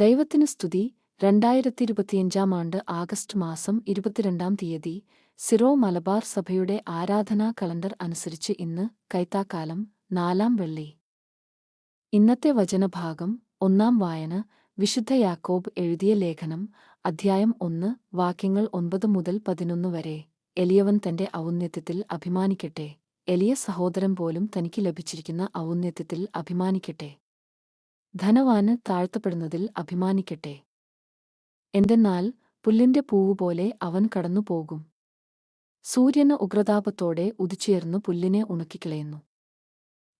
ദൈവത്തിന് സ്തുതി. രണ്ടായിരത്തി ഇരുപത്തിയഞ്ചാം ആണ്ട് ആഗസ്റ്റ് മാസം ഇരുപത്തിരണ്ടാം തീയതി സിറോ മലബാർ സഭയുടെ ആരാധനാ കലണ്ടർ അനുസരിച്ച് ഇന്ന് കൈത്താക്കാലം നാലാം വെള്ളി. ഇന്നത്തെ വചനഭാഗം ഒന്നാം വായന വിശുദ്ധ യാക്കോബ് എഴുതിയ ലേഖനം അധ്യായം ഒന്ന് വാക്യങ്ങൾ ഒൻപത് മുതൽ പതിനൊന്ന് വരെ. എലിയവൻ തന്റെ ഔന്നത്യത്തിൽ അഭിമാനിക്കട്ടെ. എലിയ സഹോദരൻ പോലും തനിക്ക് ലഭിച്ചിരിക്കുന്ന ഔന്നത്യത്തിൽ അഭിമാനിക്കട്ടെ. ധനവാന് താഴ്ത്തപ്പെടുന്നതിൽ അഭിമാനിക്കട്ടെ. എന്തെന്നാൽ പുല്ലിന്റെ പൂവുപോലെ അവൻ കടന്നുപോകും. സൂര്യന് ഉഗ്രതാപത്തോടെ ഉദിച്ചുയർന്നു പുല്ലിനെ ഉണക്കിക്കളയുന്നു.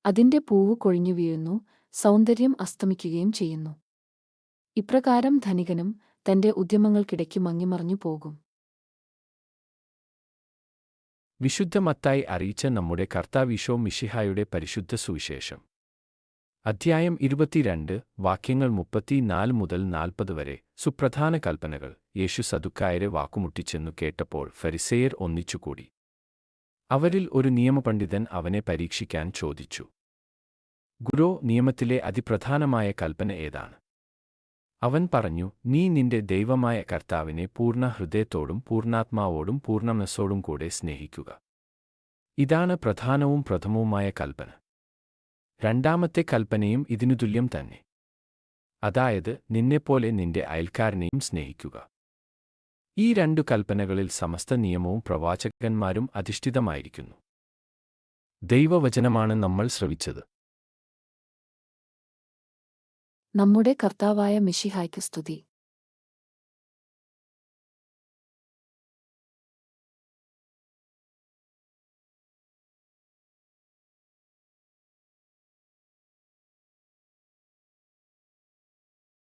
അതിന്റെ പൂവ് കൊഴിഞ്ഞു വീഴുന്നു സൗന്ദര്യം അസ്തമിക്കുകയും ചെയ്യുന്നു. ഇപ്രകാരം ധനികനും തന്റെ ഉദ്യമങ്ങൾക്കിടയ്ക്ക് മങ്ങിമറിഞ്ഞു പോകും. വിശുദ്ധമത്തായി അറിയിച്ച നമ്മുടെ കർത്താവിശോ മിഷിഹായുടെ പരിശുദ്ധ സുവിശേഷം. അധ്യായം ഇരുപത്തിരണ്ട് വാക്യങ്ങൾ മുപ്പത്തിനാല് മുതൽ നാൽപ്പത് വരെ. സുപ്രധാന കൽപ്പനകൾ. യേശു സദുക്കായരെ വാക്കുമുട്ടിച്ചെന്നു കേട്ടപ്പോൾ ഫരിസേയർ ഒന്നിച്ചുകൂടി. അവരിൽ ഒരു നിയമപണ്ഡിതൻ അവനെ പരീക്ഷിക്കാൻ ചോദിച്ചു. ഗുരോ നിയമത്തിലെ അതിപ്രധാനമായ കൽപ്പന ഏതാണ്? അവൻ പറഞ്ഞു നീ നിന്റെ ദൈവമായ കർത്താവിനെ പൂർണ ഹൃദയത്തോടും പൂർണാത്മാവോടും പൂർണമനസ്സോടും കൂടെ സ്നേഹിക്കുക. ഇതാണ് പ്രധാനവും പ്രഥമവുമായ കൽപ്പന. രണ്ടാമത്തെ കൽപ്പനയും ഇതിനു തുല്യം തന്നെ. അതായത് നിന്നെപ്പോലെ നിന്റെ അയൽക്കാരനെയും സ്നേഹിക്കുക. ഈ രണ്ടു കൽപ്പനകളിൽ സമസ്ത നിയമവും പ്രവാചകന്മാരും അധിഷ്ഠിതമായിരിക്കുന്നു. ദൈവവചനമാണ് നമ്മൾ ശ്രവിച്ചത്. നമ്മുടെ കർത്താവായ മിഷിഹായ്ക്ക് സ്തുതി.